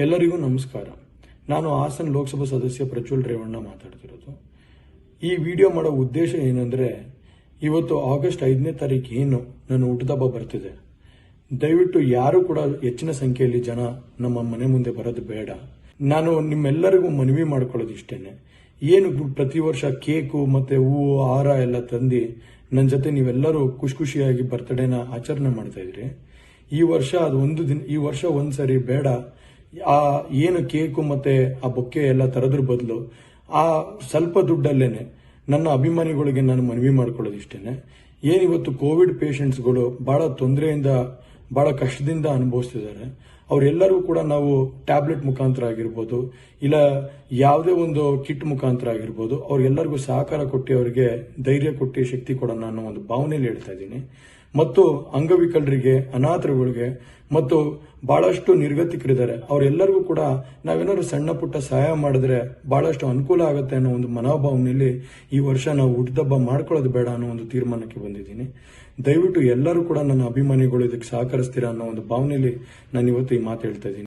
ಎಲ್ಲರಿಗೂ ನಮಸ್ಕಾರ. ನಾನು ಹಾಸನ ಲೋಕಸಭಾ ಸದಸ್ಯ ಪ್ರಜ್ವಲ್ ರೇವಣ್ಣ ಮಾತಾಡ್ತಿರೋದು. ಈ ವಿಡಿಯೋ ಮಾಡೋ ಉದ್ದೇಶ ಏನಂದರೆ, ಇವತ್ತು ಆಗಸ್ಟ್ ಐದನೇ ತಾರೀಕು ಏನು ನನ್ನ ಹುಟ್ಟದಬ್ಬ ಬರ್ತಿದೆ. ದಯವಿಟ್ಟು ಯಾರು ಕೂಡ ಹೆಚ್ಚಿನ ಸಂಖ್ಯೆಯಲ್ಲಿ ಜನ ನಮ್ಮ ಮನೆ ಮುಂದೆ ಬರೋದು ಬೇಡ. ನಾನು ನಿಮ್ಮೆಲ್ಲರಿಗೂ ಮನವಿ ಮಾಡ್ಕೊಳ್ಳೋದು ಇಷ್ಟೇನೆ. ಏನು ಪ್ರತಿ ವರ್ಷ ಕೇಕು ಮತ್ತೆ ಹೂವು, ಹಾರ ಎಲ್ಲ ತಂದು ನನ್ನ ಜೊತೆ ನೀವೆಲ್ಲರೂ ಖುಷಿ ಖುಷಿಯಾಗಿ ಬರ್ತ್ಡೇನ ಆಚರಣೆ ಮಾಡ್ತಾ ಈ ವರ್ಷ ಅದು ಒಂದು ದಿನ, ಈ ವರ್ಷ ಒಂದ್ಸರಿ ಬೇಡ. ಆ ಏನು ಕೇಕು ಮತ್ತೆ ಆ ಬೊಕ್ಕೆ ಎಲ್ಲ ತರದ್ರ ಬದಲು ಆ ಸ್ವಲ್ಪ ದುಡ್ಡಲ್ಲೇನೆ ನನ್ನ ಅಭಿಮಾನಿಗಳಿಗೆ ನಾನು ಮನವಿ ಮಾಡ್ಕೊಳ್ಳೋದಿಷ್ಟೇನೆ. ಏನಿವತ್ತು ಕೋವಿಡ್ ಪೇಷಂಟ್ಸ್ಗಳು ಬಹಳ ತೊಂದರೆಯಿಂದ, ಬಹಳ ಕಷ್ಟದಿಂದ ಅನುಭವಿಸ್ತಿದ್ದಾರೆ. ಅವರೆಲ್ಲರೂ ಕೂಡ ನಾವು ಟ್ಯಾಬ್ಲೆಟ್ ಮುಖಾಂತರ ಆಗಿರ್ಬೋದು, ಇಲ್ಲ ಯಾವುದೇ ಒಂದು ಕಿಟ್ ಮುಖಾಂತರ ಆಗಿರ್ಬೋದು ಅವ್ರಿಗೆಲ್ಲರಿಗೂ ಸಹಕಾರ ಕೊಟ್ಟು ಅವರಿಗೆ ಧೈರ್ಯ ಕೊಟ್ಟು ಶಕ್ತಿ ಕೊಡೋಣ ಅನ್ನೋ ಒಂದು ಭಾವನೆಯಲ್ಲಿ ಹೇಳ್ತಾ ಇದ್ದೀನಿ. ಮತ್ತು ಅಂಗವಿಕಲರಿಗೆ, ಅನಾಥರುಗಳಿಗೆ ಮತ್ತು ಬಹಳಷ್ಟು ನಿರ್ಗತಿಕರಿದ್ದಾರೆ. ಅವರೆಲ್ಲರಿಗೂ ಕೂಡ ನಾವೇನಾದ್ರು ಸಣ್ಣ ಪುಟ್ಟ ಸಹಾಯ ಮಾಡಿದ್ರೆ ಬಹಳಷ್ಟು ಅನುಕೂಲ ಆಗುತ್ತೆ ಅನ್ನೋ ಒಂದು ಮನೋಭಾವನೆಯಲ್ಲಿ ಈ ವರ್ಷ ನಾವು ಹುಟ್ಟಿದಬ್ಬ ಮಾಡ್ಕೊಳ್ಳೋದು ಬೇಡ ಅನ್ನೋ ಒಂದು ತೀರ್ಮಾನಕ್ಕೆ ಬಂದಿದ್ದೀನಿ. ದಯವಿಟ್ಟು ಎಲ್ಲರೂ ಕೂಡ ನನ್ನ ಅಭಿಮಾನಿಗಳು ಇದಕ್ಕೆ ಸಹಕರಿಸ್ತೀರಾ ಅನ್ನೋ ಒಂದು ಭಾವನೆಯಲ್ಲಿ ನಾನು ಇವತ್ತು ಈ ಮಾತು ಹೇಳ್ತಾ ಇದ್ದೀನಿ.